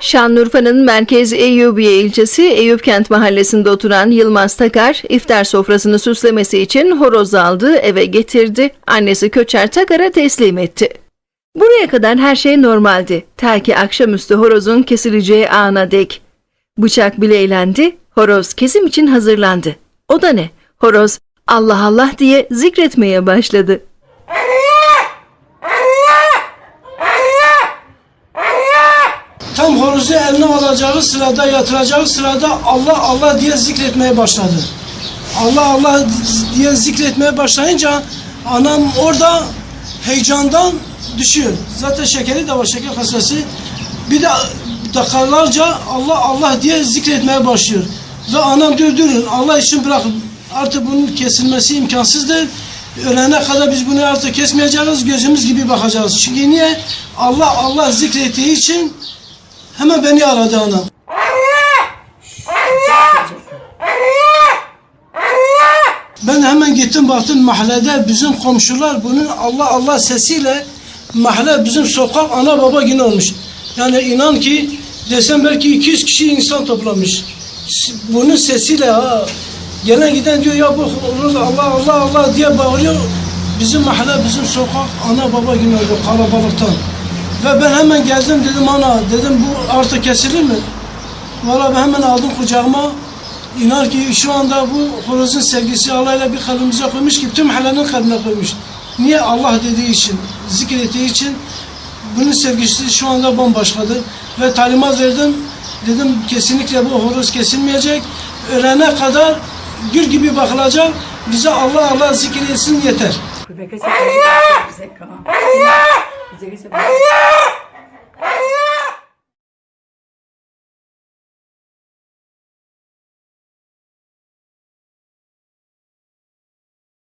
Şanlıurfa'nın merkez Eyyubiye ilçesi Eyüpkent mahallesinde oturan Yılmaz Takar, iftar sofrasını süslemesi için horoz aldı, eve getirdi. Annesi Köçer Takar'a teslim etti. Buraya kadar her şey normaldi. Ta ki akşamüstü horozun kesileceği ana dek. Bıçak bileylendi, horoz kesim için hazırlandı. O da ne? Horoz Allah Allah diye zikretmeye başladı. Horozu eline alacağı sırada, yatıracağı sırada Allah Allah diye zikretmeye başladı. Allah Allah diye zikretmeye başlayınca anam orada heyecandan düşüyor. Zaten şekeri de var, şeker hastası. Bir de dakikalarca Allah Allah diye zikretmeye başlıyor. Ve anam diyor durun Allah için bırakın. Artık bunun kesilmesi imkansızdır. Ölene kadar biz bunu artık kesmeyeceğiz, gözümüz gibi bakacağız. Çünkü niye? Allah Allah zikrettiği için hemen beni anam. Ben hemen gittim baktım mahallede bizim komşular bunun Allah Allah sesiyle mahalle bizim sokak ana baba günü olmuş. Yani inan ki desem belki 200 kişi insan toplamış. Bunun sesiyle ha gelen giden diyor ya bu Allah Allah Allah diye bağırıyor. Bizim mahalle bizim sokak ana baba günü oldu kalabalıktan. Ve ben hemen geldim dedim ana dedim bu artık kesilir mi? Valla ben hemen aldım kucağıma. İnan ki şu anda bu horozun sevgisi Allah'la bir kalbimize koymuş ki tüm mahallenin kalbine koymuş. Niye? Allah dediği için, zikrettiği için bunun sevgisi şu anda bambaşkadır. Ve talimat verdim. Dedim kesinlikle bu horoz kesilmeyecek. Ölene kadar gül gibi bakılacak. Bize Allah Allah zikretsin yeter. Dizer que você.